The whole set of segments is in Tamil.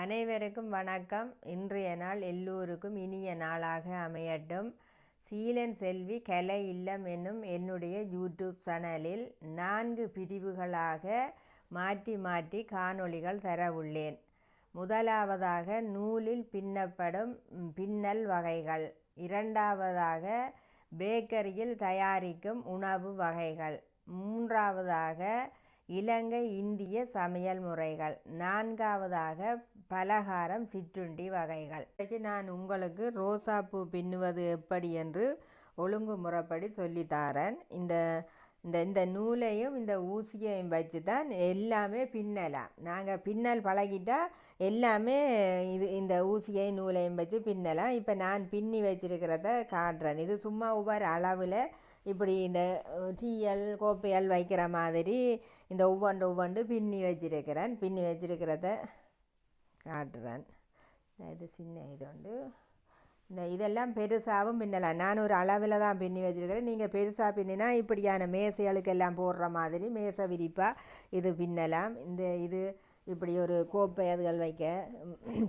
அனைவருக்கும் வணக்கம். இன்றைய நாள் எல்லோருக்கும் இனிய நாளாக அமையட்டும். சீலன் செல்வி கலை இல்லம் என்னும் என்னுடைய யூடியூப் சேனலில் நான்கு பிரிவுகளாக மாற்றி மாற்றி காணொளிகள் தர உள்ளேன். முதலாவதாக நூலில் பின்னப்படும் பின்னல் வகைகள். இரண்டாவதாக பேக்கரியில் தயாரிக்கும் உணவு வகைகள். மூன்றாவதாக இலங்கை இந்திய சமையல் முறைகள். நான்காவதாக பலகாரம் சிற்றுண்டி வகைகள். இன்றைக்கு நான் உங்களுக்கு ரோசாப்பூ பின்னுவது எப்படி என்று ஒழுங்குமுறைப்படி சொல்லித்தாரேன் இந்த இந்த இந்த நூலையும் இந்த ஊசியையும் வச்சு தான் எல்லாமே பின்னலாம். நாங்கள் பின்னல் பழகிட்டால் எல்லாமே இது இந்த ஊசியையும் நூலையும் வச்சு பின்னலாம். இப்போ நான் பின்னி வச்சிருக்கிறத காட்டுறேன். இது சும்மா ஒவ்வொரு அளவில் இப்படி இந்த டீயல் கோப்பையல் வைக்கிற மாதிரி இந்த ஒவ்வொன்று ஒவ்வொன்று பின்னி வச்சிருக்கிறேன். பின்னி வச்சிருக்கிறத காட்டுறேன். இது சின்ன இது உண்டு. இந்த இதெல்லாம் பெருசாகவும் பின்னலாம். நான் ஒரு அளவில் தான் பின்னி வச்சுருக்கிறேன். நீங்கள் பெருசாக பின்னினா இப்படியான மேசைகளுக்கெல்லாம் போடுற மாதிரி மேசை விரிப்பாக இது பின்னலாம். இந்த இது இப்படி ஒரு கோப்பை அதுகள் வைக்க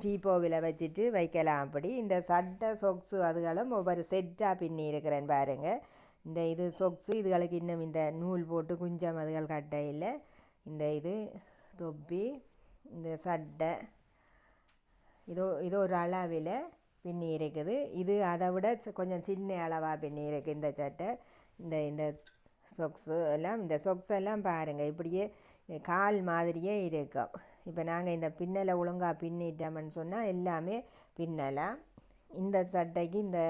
டீப்போவில் வச்சுட்டு வைக்கலாம். அப்படி இந்த சட்டை சொக்ஸு அதுகளும் ஒவ்வொரு செட்டாக பின்னி இருக்கிறேன் பாருங்கள் இந்த இது சொக்ஸு இதுகளுக்கு இன்னும் இந்த நூல் போட்டு குஞ்சம் அதுகள் கட்டையில் இந்த இது தொப்பி இந்த சட்டை இதோ இது ஒரு அளவில் பின்னி இருக்குது. இது அதை விட கொஞ்சம் சின்ன அளவாக பின்னி இருக்குது இந்த சட்டை. இந்த இந்த சொக்ஸு எல்லாம் இந்த சொக்ஸ் எல்லாம் பாருங்கள் இப்படியே கால் மாதிரியே இருக்கும். இப்போ நாங்கள் இந்த பின்னலை ஒழுங்காக பின்னிட்டோம்னு சொன்னால் எல்லாமே பின்னலாம் இந்த சட்டைக்கு இந்த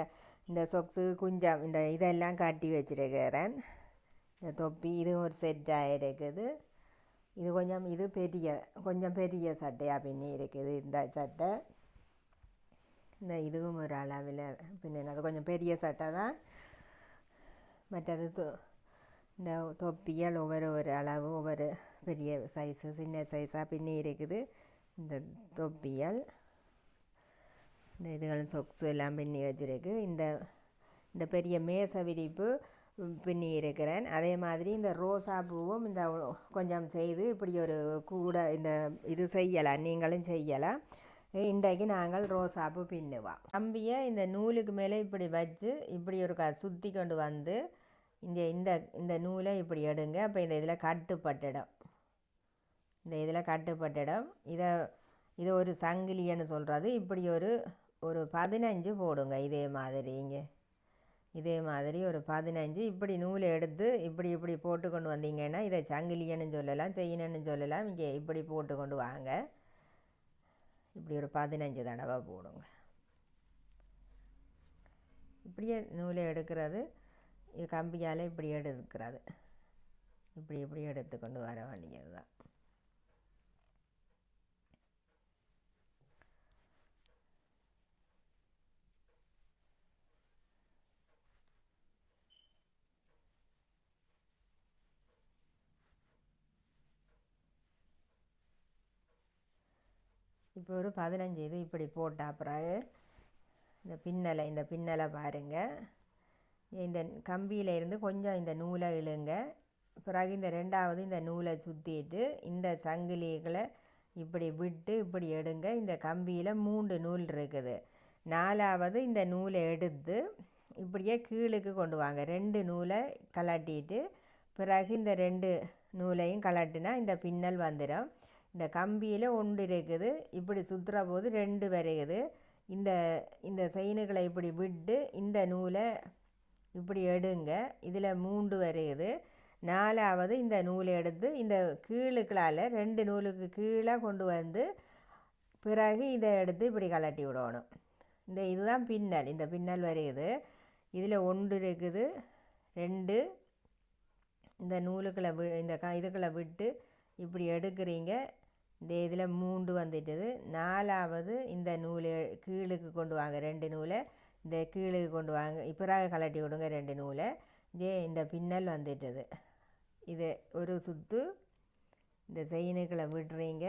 இந்த சொக்ஸு குஞ்சம் இந்த இதெல்லாம் கட்டி வச்சுருக்கிறேன். இந்த தொப்பி இது ஒரு செட்டாக இருக்குது. இது கொஞ்சம் இது பெரிய கொஞ்சம் பெரிய சட்டையாக பின்னி இருக்குது இந்த சட்டை. இந்த இதுவும் ஒரு அளவில் பின்னினது கொஞ்சம் பெரிய சட்டை தான். மற்றது இந்த தொப்பியால் ஒவ்வொரு ஒரு அளவு ஒவ்வொரு பெரிய சைஸு சின்ன சைஸாக பின்னி இருக்குது. இந்த தொப்பியால். இந்த இதுகளும் சொக்ஸு எல்லாம் பின்னி வச்சுருக்கு. இந்த இந்த பெரிய மேச விரிப்பு பின்னி இருக்கிறேன். அதே மாதிரி இந்த ரோசா பூவும் இந்த கொஞ்சம் செய்து இப்படி ஒரு கூட இந்த இது செய்யலாம். நீங்களும் செய்யலாம். இன்றைக்கு நாங்கள் ரோசாப்பூ பின்னுவோம். தம்பியை இந்த நூலுக்கு மேலே இப்படி வச்சு இப்படி ஒரு க சுற்றி கொண்டு வந்து இந்த இந்த இந்த நூலை இப்படி எடுங்க. அப்போ இந்த இதில் கட்டுப்பட்டுடும் இந்த இதில் கட்டுப்பட்டுடும் இதை இது ஒரு சங்கிலின்னு சொல்கிறது இப்படி ஒரு ஒரு பதினஞ்சு போடுங்க இதே மாதிரி இங்கே இதே மாதிரி ஒரு பதினஞ்சு இப்படி நூலை எடுத்து இப்படி இப்படி போட்டு கொண்டு வந்தீங்கன்னா இதை சங்கிலியன்னு சொல்லலாம் செய்யணுன்னு சொல்லலாம் இங்கே இப்படி போட்டு கொண்டு வாங்க. இப்படி ஒரு பதினஞ்சு தடவை போடுங்க. இப்படியே நூலை எடுக்கிறது கம்பியால் இப்படி எடுக்கிறது. இப்படி இப்படி எடுத்து கொண்டு வர வேண்டியது தான். இப்போ ஒரு பதினஞ்சு இது இப்படி போட்ட பிறகு இந்த பின்னலை இந்த பின்னலை பாருங்கள் இந்த கம்பியில் இருந்து கொஞ்சம் இந்த நூலை இழுங்க. பிறகு இந்த ரெண்டாவது இந்த நூலை சுற்றிட்டு இந்த சங்கிலிகளை இப்படி விட்டு இப்படி எடுங்க. இந்த கம்பியில் மூன்று நூல் இருக்குது. நாலாவது இந்த நூலை எடுத்து இப்படியே கீழுக்கு கொண்டு வாங்க. ரெண்டு நூலை கலட்டிட்டு பிறகு இந்த ரெண்டு நூலையும் கலட்டினா இந்த பின்னல் வந்துடும் இந்த கம்பியில் ஒன்று இருக்குது. இப்படி சுற்றுற போது ரெண்டு வரையுது. இந்த இந்த செயினுகளை இப்படி விட்டு இந்த நூலை இப்படி எடுங்க. இதில் மூன்று வரையுது. நாலாவது இந்த நூலை எடுத்து இந்த கீழுக்களால் ரெண்டு நூலுக்கு கீழே கொண்டு வந்து பிறகு இதை எடுத்து இப்படி கலட்டி விடணும். இந்த இதுதான் பின்னல். இந்த பின்னல் வரையுது. இதில் ஒன்று இருக்குது. ரெண்டு. இந்த நூலுக்களை வி இந்த க இதுக்களை விட்டு இப்படி எடுக்கிறீங்க. இந்த இதில் மூண்டு வந்துட்டது. நாலாவது இந்த நூலை கீழுக்கு கொண்டு வாங்க ரெண்டு நூலை. இந்த கீழுக்கு கொண்டு வாங்க பிறகு கலட்டி விடுங்க ரெண்டு நூலை. இதே இந்த பின்னல் வந்துட்டது. இது ஒரு சுற்று இந்த செயினுக்களை விடுறீங்க.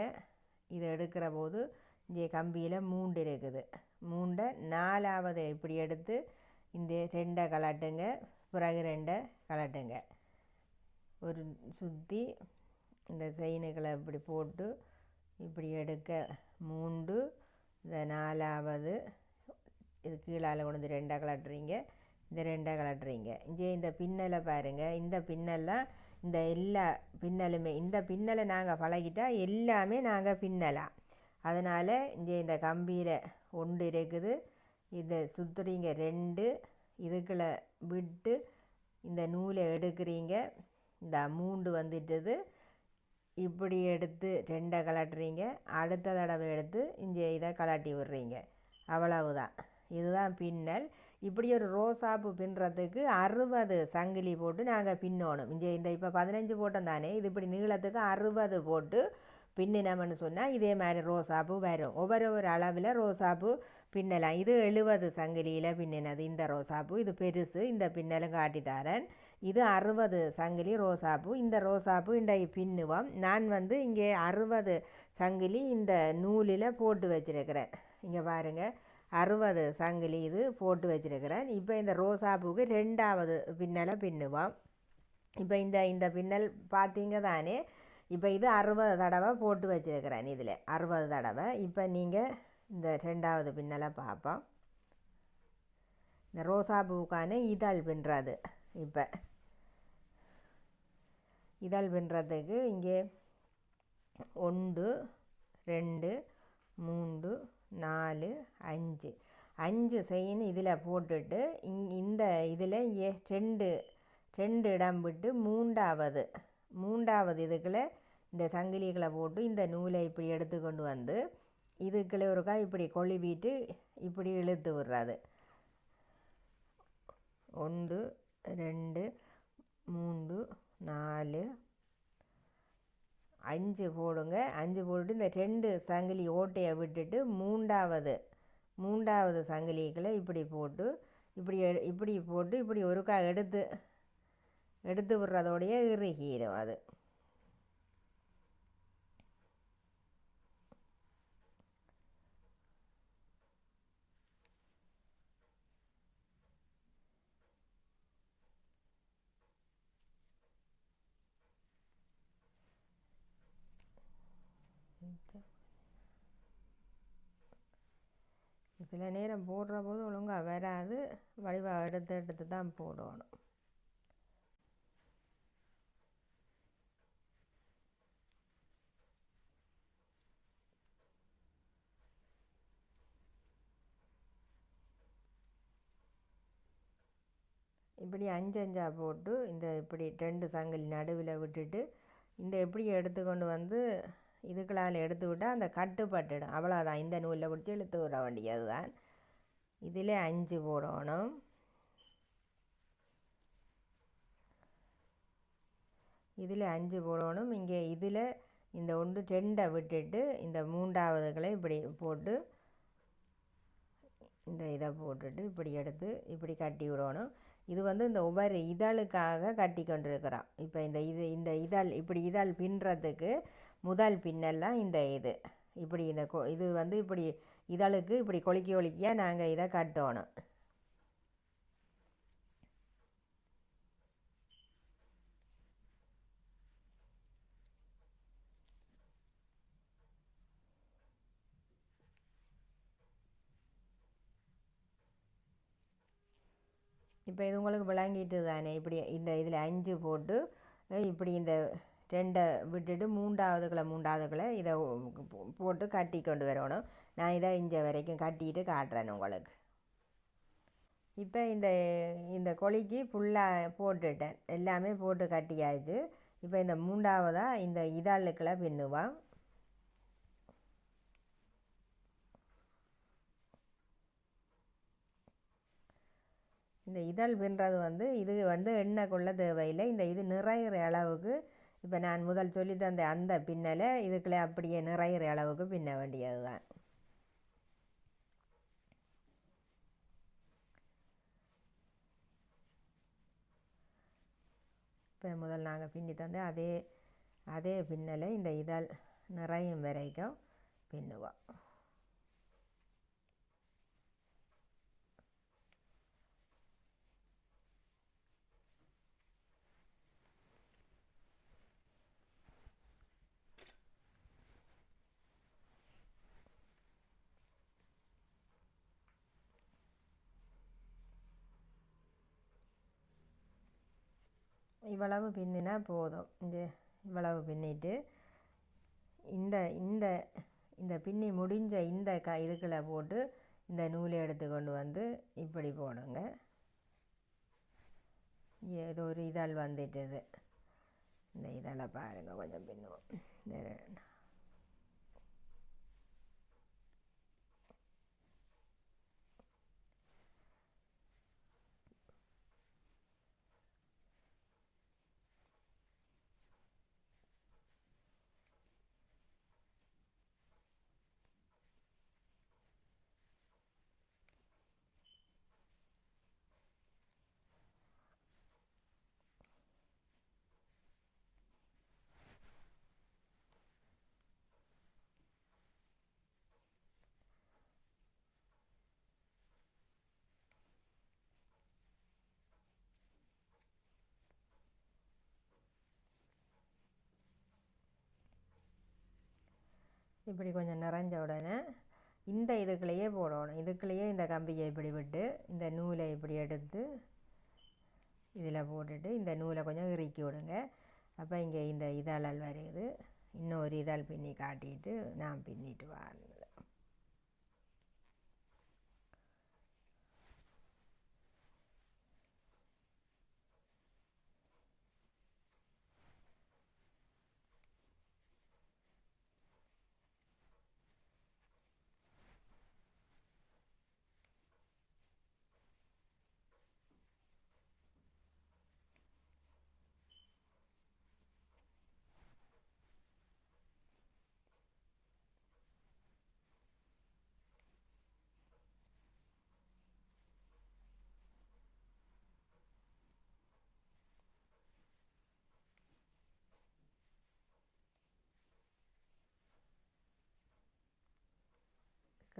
இதை எடுக்கிற போது இங்கே கம்பியில் மூண்டு இருக்குது. மூண்டை நாலாவது இப்படி எடுத்து இந்த ரெண்டை கலட்டுங்க பிறகு ரெண்டை கலட்டுங்க ஒரு சுற்றி இந்த செயினுக்களை இப்படி போட்டு இப்படி எடுக்க மூன்று இந்த நாலாவது இது கீழால் கொண்டு வந்து ரெண்டாக கலட்டுறீங்க. இந்த ரெண்டாக கலட்டுறீங்க. இங்கே இந்த பின்னலை பாருங்கள் இந்த பின்னல்லாம் இந்த எல்லா பின்னலுமே இந்த பின்னலை நாங்கள் பழகிட்டால் எல்லாமே நாங்கள் பின்னலாம் அதனால் இங்கே இந்த கம்பியில் ஒன்று இருக்குது. இதை சுற்றுறீங்க ரெண்டு இதுக்குள்ள விட்டு இந்த நூலை எடுக்கிறீங்க. இந்த மூண்டு வந்துட்டது. இப்படி எடுத்து ரெண்டை கலட்டுறீங்க. அடுத்த தடவை எடுத்து இங்கே இதை கலட்டி விடுறீங்க. அவ்வளவுதான். இதுதான் பின்னல். இப்படி ஒரு ரோசாப்பு பின்னுறதுக்கு அறுபது சங்கிலி போட்டு நாங்கள் பின்னணும். இங்கே இந்த இப்போ பதினஞ்சு போட்டோம் தானே. இது இப்படி நீளத்துக்கு அறுபது போட்டு பின்னினோம்னு சொன்னால் இதே மாதிரி ரோசாப்பு வரும். ஒவ்வொரு ஒரு அளவில் ரோசாப்பு பின்னலாம் இது எழுபது சங்கிலியில் பின்னினது. இந்த ரோசாப்பூ இது பெருசு இந்த பின்னலும் காட்டித்தாரன். இது அறுபது சங்கிலி ரோசாப்பூ இந்த ரோசாப்பூ இன்றைக்கு பின்னுவோம். நான் வந்து இங்கே அறுபது சங்கிலி இந்த நூலில் போட்டு வச்சுருக்கிறேன். இங்கே பாருங்கள் அறுபது சங்கிலி இது போட்டு வச்சுருக்கிறேன். இப்போ இந்த ரோசாப்பூக்கு ரெண்டாவது பின்னலை பின்னுவோம். இப்போ இந்த இந்த பின்னல் பார்த்தீங்க தானே? இப்போ இது அறுபது தடவை போட்டு வச்சுருக்கிறேன் இதில் அறுபது தடவை. இப்போ நீங்கள் இந்த ரெண்டாவது பின்னலை பார்ப்போம். இந்த ரோசா பூக்கான இதழ் பின்னுறது இப்போ. இதழ் பின்னுறதுக்கு இங்கே ஒன்று ரெண்டு மூன்று நாலு அஞ்சு. அஞ்சு செயின் இதில் போட்டுட்டு இங் இந்த இதில் இங்கே ரெண்டு ரெண்டு இடம் விட்டு மூன்றாவது மூன்றாவது இதுக்குள்ளே இந்த சங்கிலிகளை போட்டு இந்த நூலை இப்படி எடுத்து கொண்டு வந்து இதுக்குள்ளே ஒருக்கா இப்படி கொழுவிட்டு இப்படி இழுத்து விடுறது. ஒன்று ரெண்டு மூன்று நாலு அஞ்சு போடுங்க. அஞ்சு போட்டு இந்த ரெண்டு சங்கிலி ஓட்டையை விட்டுட்டு மூன்றாவது மூன்றாவது சங்கிலிகளை இப்படி போட்டு இப்படி இப்படி போட்டு இப்படி ஒருக்கா எடுத்து எடுத்து விடுறதோடைய இறுகிடும் அது. சில நேரம் போடுற போது ஒழுங்காக வராது. வடிவாக எடுத்து எடுத்து தான் போடணும். இப்படி அஞ்சு அஞ்சாக போட்டு இந்த இப்படி ரெண்டு சங்கிலி நடுவில் விட்டுட்டு இந்த எப்படி எடுத்து கொண்டு வந்து இதுக்களால் எடுத்து விட்டால் அந்த கட்டுப்பட்டுடும். அவ்வளோதான் இந்த நூலில் பிடிச்சி இழுத்து விட வேண்டியது தான் இதில் அஞ்சு போடணும். இதில் அஞ்சு போடணும். இங்கே இதில் இந்த ஒன்று ரெண்டை விட்டுட்டு இந்த மூன்றாவதுகளை இப்படி போட்டு இந்த இதை போட்டுட்டு இப்படி எடுத்து இப்படி கட்டி விடணும். இது வந்து இந்த ஒவ்வொரு இதழுக்காக கட்டி கொண்டிருக்கிறோம் இப்போ இந்த இது இந்த இதழ் இப்படி இதழ் பின்னுறதுக்கு முதல் பின்னெல்லாம் இந்த இது. இப்படி இந்த இது வந்து இப்படி இதழுக்கு இப்படி கொலுக்கி கொலுக்கியாக நாங்கள் இதை கட்டணும். இப்போ இது உங்களுக்கு விளங்கிட்டு தானே இப்படி இந்த இதில் அஞ்சு போட்டு இப்படி இந்த ரெண்டை விட்டுட்டு மூன்றாவதுக்குள்ள மூன்றாவதுக்குள்ள இதை போட்டு கட்டி கொண்டு வரணும். நான் இதை இஞ்ச வரைக்கும் கட்டிட்டு காட்டுறேன் உங்களுக்கு. இப்போ இந்த இந்த கொழிக்கு ஃபுல்லாக போட்டுட்டேன். எல்லாமே போட்டு கட்டியாச்சு. இப்போ இந்த மூன்றாவதாக இந்த இதழுக்களை பின்னுவான் இந்த இதழ் பின்னுறது வந்து இது வந்து எண்ணெய் கொள்ள தேவையில்லை. இந்த இது நிறையிற அளவுக்கு இப்போ நான் முதல் சொல்லி தந்த அந்த பின்னலை இதுக்குள்ளே அப்படியே நிறையிற அளவுக்கு பின்ன வேண்டியது தான் இப்போ முதல் நாங்கள் பின்னி தந்து அதே அதே பின்னலை இந்த இதழ் நிறையும் வரைக்கும் பின்னுவோம். இவ்வளவு பின்னினா போதும். இந்த இவ்வளவு பின்னிட்டு இந்த இந்த இந்த பின்னி முடிஞ்ச இந்த க இதுக்குள்ளே போட்டு இந்த நூலை எடுத்து கொண்டு வந்து இப்படி போடுங்க. ஏதோ ஒரு இதழ் வந்துட்டுது. இந்த இதழை பாருங்கள் கொஞ்சம் பின்னுவோம். இப்படி கொஞ்சம் நிறைஞ்ச உடனே இந்த இதுக்குள்ளேயே போடணும். இதுக்குள்ளேயே இந்த கம்பியை இப்படி விட்டு இந்த நூலை இப்படி எடுத்து இதில் போட்டுட்டு இந்த நூலை கொஞ்சம் இறுக்கி விடுங்க. அப்போ இங்கே இந்த இதழல் வருது. இன்னொரு இதழ் பின்னி காட்டிட்டு நான் பின்னிட்டு வரேன்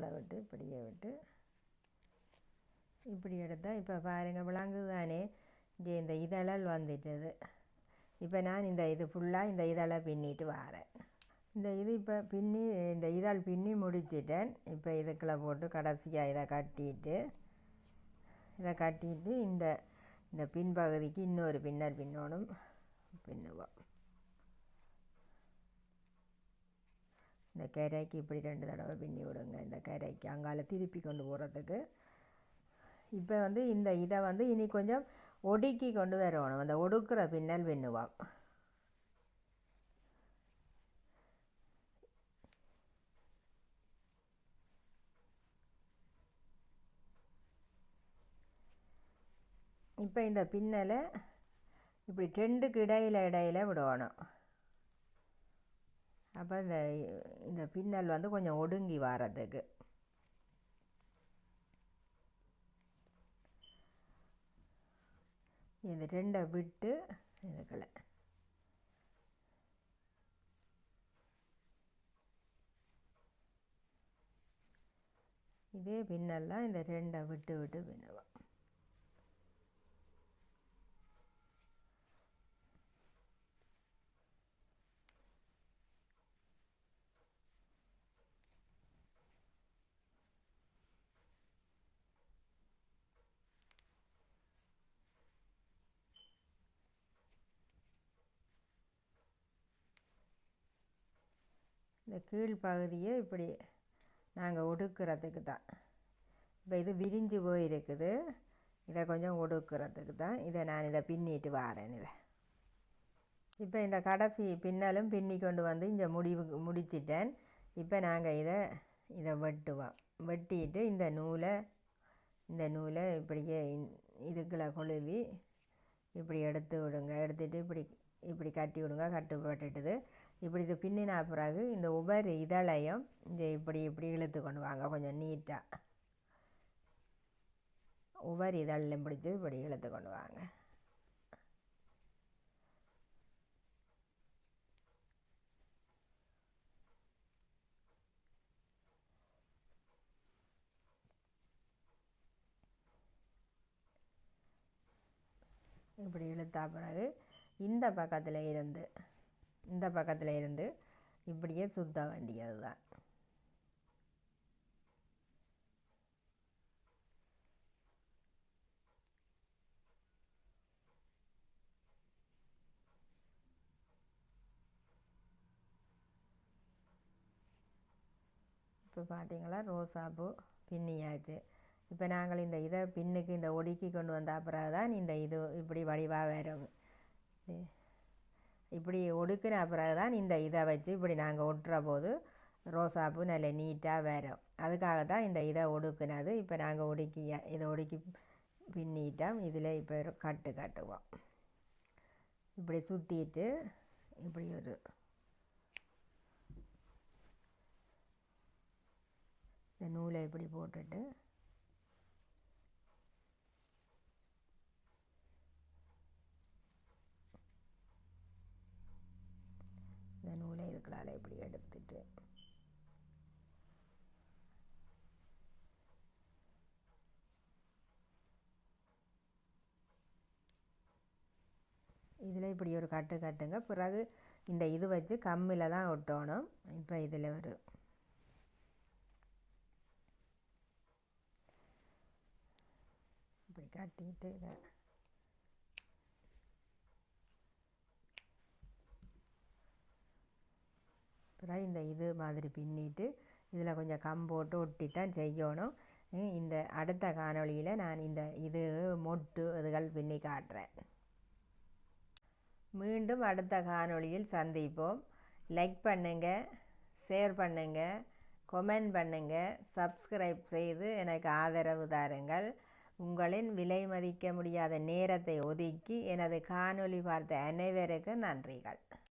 கிளை விட்டு இப்படியே விட்டு இப்படி எடுத்தால் இப்போ பாருங்கள் விளங்குது தானே இங்கே இந்த இதழல் வந்துட்டது. இப்போ நான் இந்த இது ஃபுல்லாக இந்த இதழை பின்னிட்டு வரேன். இந்த இது இப்போ பின்னி இந்த இதழ் பின்னி முடிச்சிட்டேன். இப்போ இதுக்குள்ளே போட்டு கடைசியாக இதை கட்டிட்டு இதை கட்டிட்டு இந்த இந்த பின்பகுதிக்கு இன்னொரு பின்னர் பின்னோடும் பின்னுவோம். இந்த கரைக்கு இப்படி ரெண்டு தடவை பின்னி விடுங்க. இந்த கரைக்கு அங்கால திருப்பி கொண்டு போகிறதுக்கு இப்போ வந்து இந்த இதை வந்து இனி கொஞ்சம் ஒடுக்கி கொண்டு வரணும். அந்த ஒடுக்குற பின்னல் பின்னுவோம். இப்போ இந்த பின்னலை இப்படி ரெண்டுக்கு இடையில இடையில விடணும். அப்போ இந்த இந்த பின்னல் வந்து கொஞ்சம் ஒடுங்கி வர்றதுக்கு இந்த ரெண்டை விட்டு இதுக்களை இதே பின்னல்லாம் இந்த ரெண்டை விட்டு விட்டு பின்னுவோம். இந்த கீழ் பகுதியை இப்படி நாங்கள் ஒடுக்கிறதுக்கு தான். இப்போ இது விரிஞ்சு போயிருக்குது. இதை கொஞ்சம் ஒடுக்கிறதுக்கு தான். இதை நான் இதை பின்னிட்டு வாரேன் இதை. இப்போ இந்த கடைசி பின்னலும் பின்னி கொண்டு வந்து இந்த முடிவுக்கு முடிச்சிட்டேன். இப்போ நாங்கள் இதை இதை வெட்டுவோம். வெட்டிட்டு இந்த நூலை இந்த நூலை இப்படியே இந்- இதுக்குள்ள கொழுவி இப்படி எடுத்து விடுங்க. எடுத்துகிட்டு இப்படி இப்படி கட்டி விடுங்க. கட்டு போட்டுட்டுது. இப்படி இது பின்னின பிறகு இந்த உபரி இதழையும் இந்த இப்படி இப்படி இழுத்து கொண்டு வாங்க கொஞ்சம் நீட்டாக உபரி இதழையும் பிடிச்சி இப்படி இழுத்து கொண்டு வாங்க. இப்படி இழுத்தா பிறகு இந்த பக்கத்தில் இருந்து இந்த பக்கத்தில் இருந்து இப்படியே சுத்த வண்டி அதுதான் இப்போ பார்த்தீங்களா ரோசாப்பூ பின்னியாச்சு. இப்போ நாங்கள் இந்த இதை பின்னுக்கு இந்த ஒடுக்கி கொண்டு வந்த பிறகு தான் இந்த இது இப்படி வடிவாக வரும். இப்படி ஒடுக்கின பிறகு தான் இந்த இதை வச்சு இப்படி நாங்கள் ஒட்டுற போது ரோசாப்பூ நல்ல நீட்டாக வரும். அதுக்காக தான் இந்த இதை ஒடுக்குனது. இப்போ நாங்கள் ஒடுக்கி இதை ஒடுக்கி பின்னிட்டோம் இதில் இப்போ ஒரு கட்டு கட்டுவோம். இப்படி சுற்றிட்டு இப்படி ஒரு இந்த நூலை இப்படி போட்டுட்டு இந்த நூலை இதுக்குள்ளால இப்படி இதில் இப்படி ஒரு கட்டு கட்டுங்க. பிறகு இந்த இது வச்சு கம்மில் தான் ஒட்டணும். இப்போ இதில் ஒரு இப்படி கட்டிட்டு இதை அப்புறம் இந்த இது மாதிரி பின்னிட்டு இதில் கொஞ்சம் கம்போட்டு ஒட்டி தான் செய்யணும். இந்த அடுத்த காணொளியில் நான் இந்த இது மொட்டு இதுகள் பின்னி காட்டுறேன். மீண்டும் அடுத்த காணொளியில் சந்திப்போம். லைக் பண்ணுங்கள் ஷேர் பண்ணுங்கள் கொமெண்ட் பண்ணுங்கள் சப்ஸ்கிரைப் செய்து எனக்கு ஆதரவு தாருங்கள். உங்களின் விலை மதிக்க முடியாத நேரத்தை ஒதுக்கி எனது காணொளி பார்த்த அனைவருக்கும் நன்றிகள்.